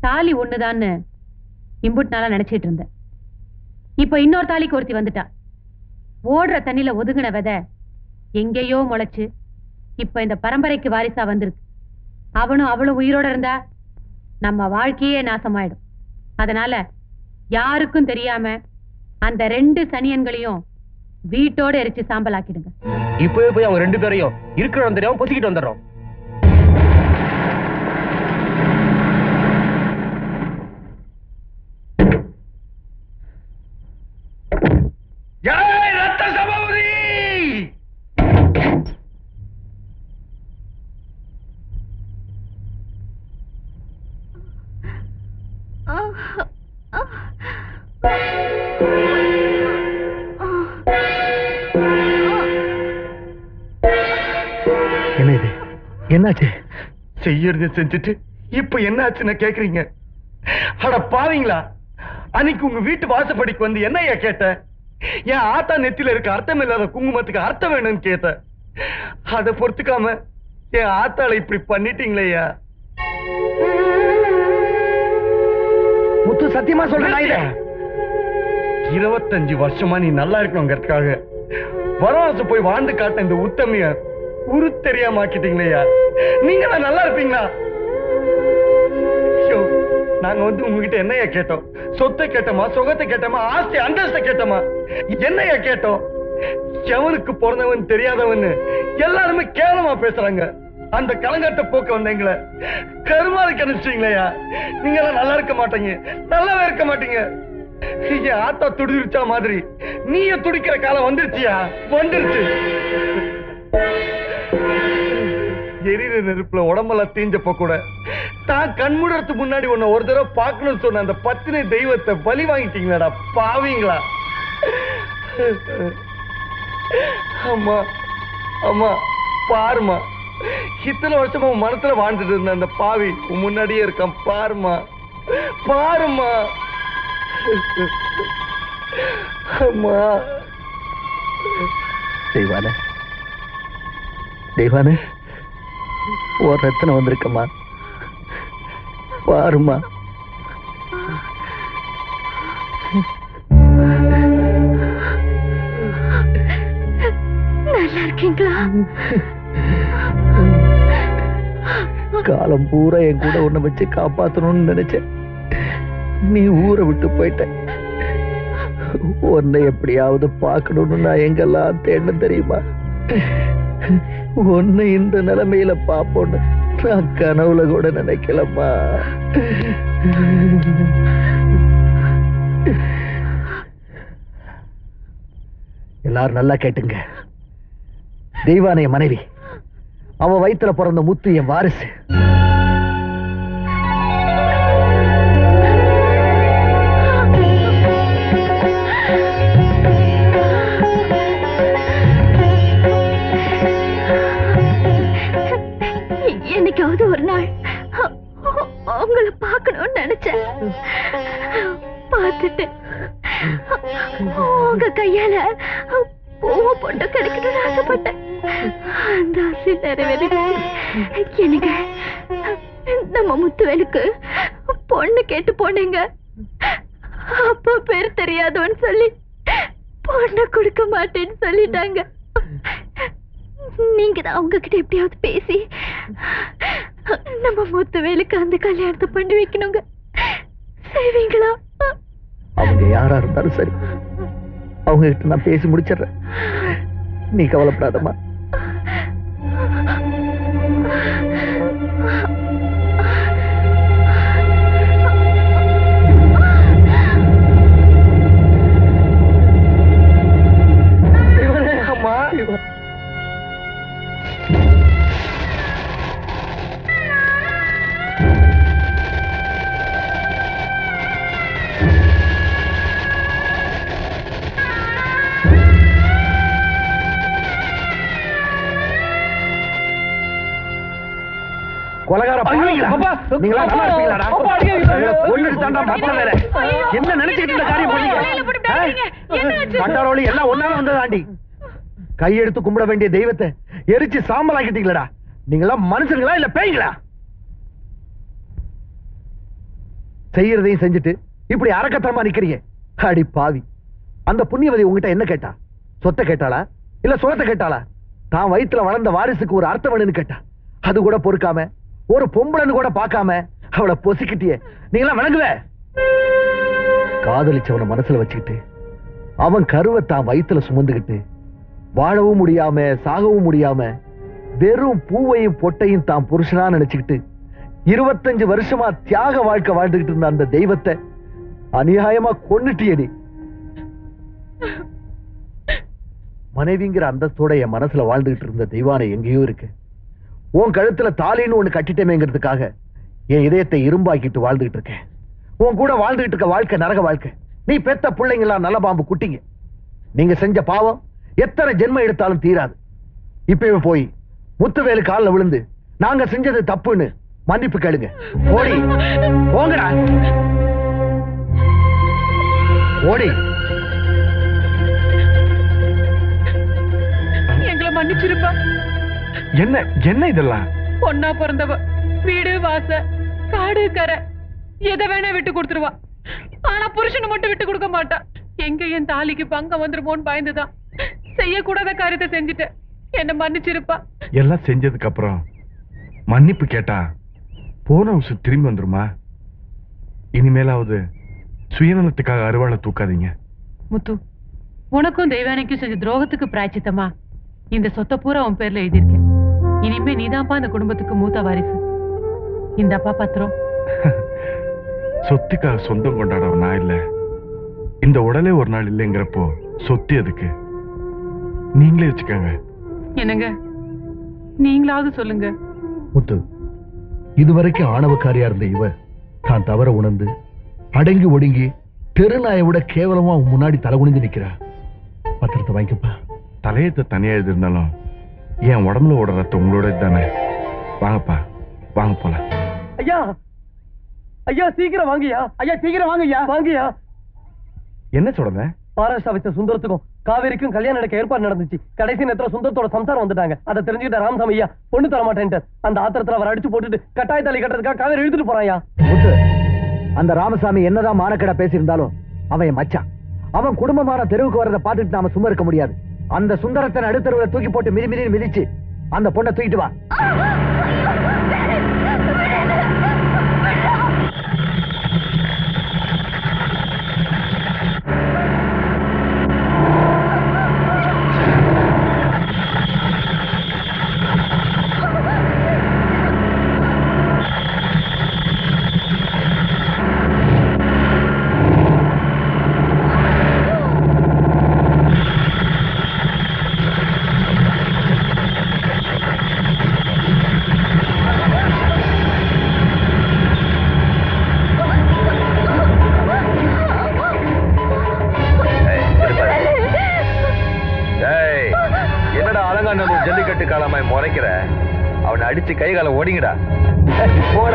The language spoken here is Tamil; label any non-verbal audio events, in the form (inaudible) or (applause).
தாலி ஒண்ணுதான்னு இம்புட் நாளா நினைச்சிட்டு இருந்தேன். இப்ப இன்னொரு தாலிக்கு ஒருத்தி வந்துட்டா. ஓடுற தண்ணில ஒதுங்கின வித எங்கேயோ முளைச்சு இப்ப இந்த பரம்பரைக்கு வாரிசா வந்திருக்கு. அவனும் அவளும் உயிரோட இருந்தா நம்ம வாழ்க்கையே நாசமாயிடும். அதனால யாருக்கும் தெரியாம அந்த ரெண்டு சனியன்களையும் வீட்டோட எரிச்சு சாம்பலாக்கிடுங்க. இப்பவே போய் அவங்க ரெண்டு பேரையும் இருக்கிற தெரியாம பொசிக்கிட்டு வந்துடுறோம். செய்யறது செஞ்சுட்டு இப்ப என்ன ஆச்சுன்னு கேக்குறீங்க? அட பாவீங்களா? அன்னைக்கு உங்க வீட்டு வாசப்படிக்கு வந்து என்னய்யா கேட்ட? என் ஆத்தா நெத்தில இருக்க அர்த்தம் இல்லாத குங்குமத்துக்கு அர்த்தம் வேணும்னு கேட்ட. அதை பொறுத்துக்காம என் ஆத்தாளை இப்படி பண்ணிட்டீங்களேயா முத்து சத்தியமா சொல்றேன் இருபத்தஞ்சு வருஷமா நீ நல்லா இருக்கணுங்கிறதுக்காக வரவாசு போய் வாழ்ந்து காட்ட இந்த உத்தமைய உரு தெரியாம ஆக்கிட்டீங்களேயா நீங்க தான் நல்லா இருப்பீங்களா? ஐயோ, நாங்க வந்து உங்ககிட்ட என்னையா கேட்டோம்? சொத்தை கேட்டோமா சுகத்தை கேட்டோமா ஆஸ்தி அந்தஸ்தை கேட்டோமா? என்னையா கேட்டோம்? எவனுக்கு பிறந்தவன் தெரியாதவன் எல்லாருமே கேவலமா பேசுறாங்க. அந்த கலங்காட்ட போக்க வந்தீங்களே கருமாறு கணிச்சிட்டீங்களேயா நீங்க எல்லாம் நல்லா இருக்க மாட்டீங்க. நல்லாவே இருக்க மாட்டீங்க. என் ஆத்தா துடிச்சா மாதிரி. நீய துடிக்கிற காலம் வந்துருச்சியா? வந்துருச்சு. எரியிற நெருப்புல உடம்பெல்லாம் தீஞ்சப்ப கூட தான் கண்முடறதுக்கு முன்னாடி உன்னை ஒரு தடவை பார்க்கணும்னு சொன்ன அந்த பத்தினை தெய்வத்தை பலி வாங்கிட்டீங்களாடா பாவீங்களா? அம்மா அம்மா பாருமா இத்தனை வருஷமா உன் மனசுல வாழ்ந்துட்டு இருந்த அந்த பாவி உன் முன்னாடியே இருக்கான் பாருமா பாருமா அம்மா. தெய்வான தெய்வான. ஒரு ரத்தனை வந்திருக்கம்மா. பாருமா நல்லா இருக்கீங்களா காலம் பூரா என் கூட உன்னை வச்சு காப்பாத்தணும்னு நினைச்சேன். நீ ஊரை விட்டு போயிட்ட. உன்னை எப்படியாவது பார்க்கணும்னு நான் எங்கெல்லாம் தேட தெரியுமா? உன்னை இந்த நிலைமையில பாப்போன்னு நான் கனவுல கூட நினைக்கலம்மா. எல்லாரும் நல்லா கேட்டுங்க. தெய்வானைய மனைவி அவ வயித்துல பிறந்த முத்து என் வாரிசு. கையால பூவை போட்டு கிடைக்கணும்னு ஆசைப்பட்டேன். அந்த ஆசை நிறைவேறிடுச்சு. எனக்கு நம்ம முத்துவேலுக்கு பொண்ணு கேட்டு போனீங்க. அப்பா பேர் தெரியாதவன்னு சொல்லி பொண்ணு கொடுக்க மாட்டேன்னு சொல்லிட்டாங்க. நீங்க தான் அவங்க கிட்ட எப்படியாவது பேசி நம்ம முத்துவேலுக்கு அந்த கல்யாணத்தை பண்ணி வைக்கணுங்க. செய்வீங்களா? அவங்க யாரா இருந்தாலும் சரி. அவங்க கிட்ட நான் பேசி முடிச்சிடுறேன். நீ கவலைப்படாதம்மா. கொலகார? நீங்களா நல்லா இருப்பீங்களாடா? உங்களை கொல்லுறது தாண்டா மத்த வேலை. என்ன நினைச்சிட்டு இந்த காரியம் பண்ணீங்க? கண்டாரோலி எல்லாம் ஒன்னால வந்ததாண்டி. கையெடுத்து கும்பிட வேண்டிய தெய்வத்தை எரிச்சு சாம்பலாக்கிட்டீங்களா நீங்களா மனுஷங்களா இல்ல பேய்களா? செய்யறதையும் செஞ்சுட்டு இப்படி அரக்கத்தனமா நிக்கிறியே. அடி பாவி. அந்த புண்ணியவதி உங்ககிட்ட என்ன கேட்டா? சொத்தை கேட்டாளா? இல்ல சுகத்தை கேட்டாளா? தான் வயித்துல வளர்ந்த வாரிசுக்கு ஒரு அர்த்தம் வேணும்னு கேட்டா? அது கூட பொறுக்காம ஒரு பொம்பளைன்னு கூட பார்க்காம அவளை பொசிக்கிட்டியே. நீங்களாம் வணங்குவ காதலிச்சவனை மனசுல வச்சுக்கிட்டு அவன் கருவை தான் வயித்துல சுமந்துக்கிட்டு வாழவும் முடியாம சாகவும் முடியாம வெறும் பூவையும் பொட்டையும் தான் புருஷனா நினைச்சுக்கிட்டு இருபத்தஞ்சு வருஷமா தியாக வாழ்க்கை வாழ்ந்துகிட்டு இருந்த அந்த தெய்வத்தை அநியாயமா கொண்டுட்டியடி மனைவிங்கிற அந்தஸ்தோட என் மனசுல வாழ்ந்துகிட்டு இருந்த தெய்வானை எங்கேயோ இருக்கு. உன் கழுத்துல தாலின்னு ஒண்ணு கட்டிட்டேமேங்கிறதுக்காக என் இதயத்தை இரும்பாக்கிட்டு வாழ்ந்துகிட்டு இருக்கேன். உன் கூட வாழ்ந்துகிட்டு இருக்க வாழ்க்கை நரக வாழ்க்கை. நீ பெத்த பிள்ளைங்களா நல்ல பாம்பு குட்டிங்க. நீங்க செஞ்ச பாவம் எத்தனை ஜென்மம் எடுத்தாலும் தீராது. இப்பவே போய் முத்துவேலு கால்ல விழுந்து நாங்க செஞ்சது தப்புன்னு மன்னிப்பு கேளுங்க. ஓடி போங்கடா. ஓடி எங்களை மன்னிச்சிருப்பா. என்ன என்ன இதெல்லாம்? பொண்ணா பிறந்தவ வீடு வாச காடு கரை எதை வேணா விட்டு கொடுத்துருவா. ஆனா புருஷனை மட்டும் விட்டு கொடுக்க மாட்டா. எங்க என் தாலிக்கு பங்கம் வந்துருமோன்னு பயந்துதான் செய்யக்கூடாத காரியத்தை செஞ்சுட்டேன் என்ன மன்னிச்சிருப்பா. எல்லாம் செஞ்சதுக்கு அப்புறம் மன்னிப்பு கேட்டா போன உசு திரும்பி வந்துருமா? இனிமேலாவது சுயநலத்துக்காக அருவாளை தூக்காதீங்க. முத்து உனக்கும் தெய்வானைக்கும் செஞ்ச துரோகத்துக்கு பிராய்ச்சித்தமா இந்த சொத்தை பூரா உன் பேர்ல எழுதியிருக்கேன். இனிமே நீதான்ப்பா அந்த குடும்பத்துக்கு மூத்த வாரிசு. இந்தப்பா பத்திரம். (laughs) சொத்துக்காக சொந்தம் கொண்டாடவன் நான் இல்ல. இந்த உடலே ஒரு நாள் இல்லைங்கிறப்போ சொத்து எதுக்கு? நீங்களே வச்சுக்கோங்க. என்னங்க? நீங்களாவது சொல்லுங்க. முத்து இதுவரைக்கும் ஆணவக்காரியா இருந்த இவ தான் தவற உணர்ந்து அடங்கி ஒடுங்கி தெருநாயை விட கேவலமா முன்னாடி தலை குனிஞ்சு நிக்கிறா. பத்திரத்தை வாங்கிக்கப்பா. தலையத்தை தனியா எழுதிருந்தாலும் என் உடம்புல ஓடுற ரத்தம் உங்களோட தானே? வாங்கப்பா வாங்க போலாம். ஐயா! ஐயா சீக்கிரம் வாங்கய்யா! ஐயா சீக்கிரம் வாங்கய்யா! வாங்கய்யா! என்ன சொல்றத? பாராஸ்ட் ஆபீசர் சுந்தரத்துக்கும் காவேரிக்கும் கல்யாணம் நடக்க ஏற்பாடு நடந்துச்சு. கடைசி நேரத்துல சுந்தரத்தோட சம்சாரம் வந்துட்டாங்க. அதை தெரிஞ்சுக்கிட்ட ராமசாமி ஐயா பொண்ணு தர மாட்டேன்ட்டு அந்த ஆத்திரத்துல அவர் அடிச்சு போட்டுட்டு கட்டாய தாலி கட்டுறதுக்காக காவேரி இழுத்துட்டு போறாயா அந்த ராமசாமி என்னதான் மானக்கடா பேசியிருந்தாலும் அவன் மச்சான். அவன் குடும்பமான தெருவுக்கு வரதை பார்த்துட்டு நாம சும்மா இருக்க முடியாது. அந்த சுந்தரத்தை அடுத்தருவில் தூக்கி போட்டு மிதி மிதின்னு மிதிச்சு அந்த பொண்ணை தூக்கிட்டு வா. அடிச்சு கை காலை ஓடிங்கடா போட.